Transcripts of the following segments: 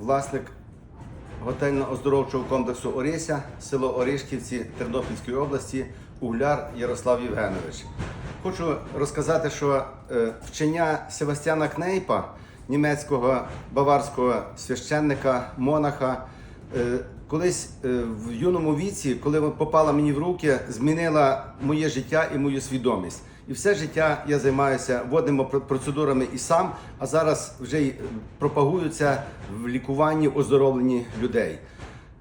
власник готельно-оздоровчого комплексу Орися, село Орішківці Тернопільської області, Угляр Ярослав Євгенович. Хочу розказати, що е, вчення Севастьяна Кнейпа, німецького баварського священника, монаха, е, колись е, в юному віці, коли попала мені в руки, змінила моє життя і мою свідомість. І все життя я займаюся водними процедурами і сам, а зараз вже й пропагуються в лікуванні оздоровленні людей.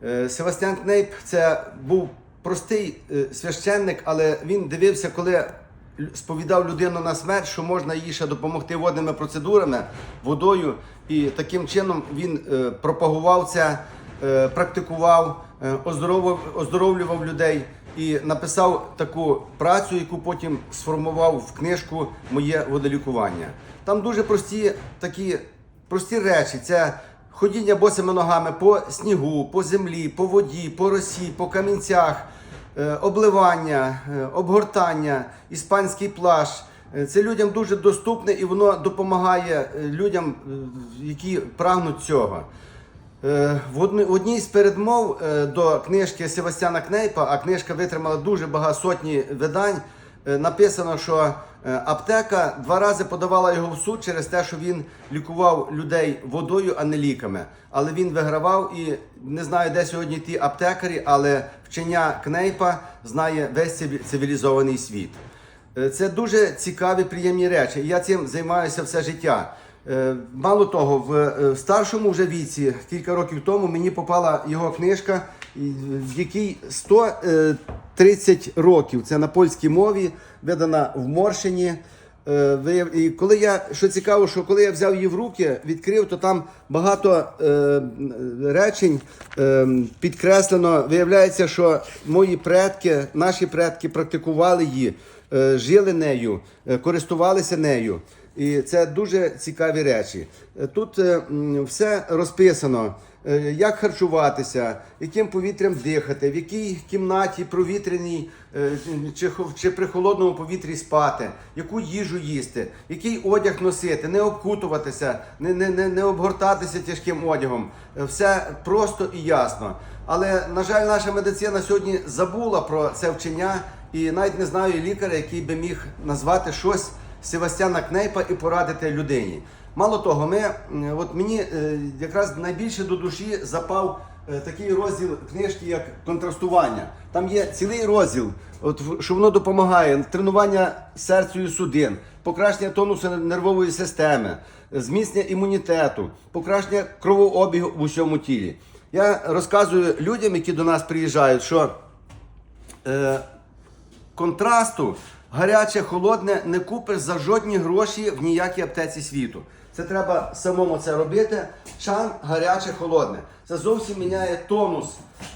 Е, Севастьян Кнейп це був простий е, священник, але він дивився, коли сповідав людину на смерть, що можна їй ще допомогти водними процедурами, водою. І таким чином він пропагував це, практикував, е, оздоровлював людей і написав таку працю, яку потім сформував в книжку Моє водолікування. Там дуже прості такі прості речі. Це ходіння босими ногами по снігу, по землі, по воді, по росі, по камінцях, е, обливання, е, обгортання, іспанський плащ. Е, Це людям дуже доступне і воно допомагає е, людям, е, які прагнуть цього. Е, В одній, з передмов е, до книжки Севастьяна Кнейпа, а книжка витримала дуже багато сотні видань. е, Написано, що аптека два рази подавала його в суд через те, що він лікував людей водою, а не ліками. Але він вигравав і не знаю, де сьогодні ті аптекарі, але вчення Кнейпа знає весь цивілізований світ. Це дуже цікаві, приємні речі. Я цим займаюся все життя. Е, Мало того, в е, старшому вже віці, кілька років тому, мені попала його книжка, в якій 130 років. Це на польській мові, видана в Моршині. Е, І коли я, що цікаво, що коли я взяв її в руки, відкрив, то там багато е, речень е, підкреслено. Виявляється, що мої предки, наші предки практикували її, е, жили нею, е, користувалися нею. І це дуже цікаві речі. Тут е, все розписано. е, Як харчуватися, яким повітрям дихати, в якій кімнаті провітряній е, чи, чи при холодному повітрі спати, яку їжу їсти, який одяг носити, не обкутуватися, не, не, не, не обгортатися тяжким одягом. Все просто і ясно. Але, на жаль, наша медицина сьогодні забула про це вчення і навіть не знаю лікаря, який би міг назвати щось Севастьяна Кнейпа і порадити людині. Мало того, ми, от мені е, якраз найбільше до душі запав е, такий розділ книжки, як контрастування. Там є цілий розділ, от, що воно допомагає тренування серцю і судин, покращення тонусу нервової системи, зміцнення імунітету, покращення кровообігу в усьому тілі. Я розказую людям, які до нас приїжджають, що е, контрасту гаряче, холодне не купиш за жодні гроші в ніякій аптеці світу. Це треба самому це робити. Чан гаряче, холодне. Це зовсім міняє тонус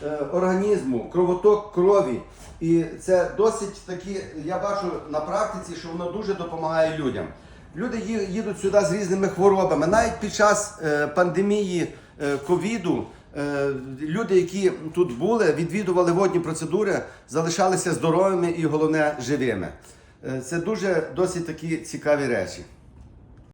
е, організму, кровоток крові. І це досить такі, я бачу на практиці, що воно дуже допомагає людям. Люди їдуть сюди з різними хворобами. Навіть під час е, пандемії е, ковіду Люди, які тут були, відвідували водні процедури, залишалися здоровими і головне живими. Е, Це дуже досить такі цікаві речі.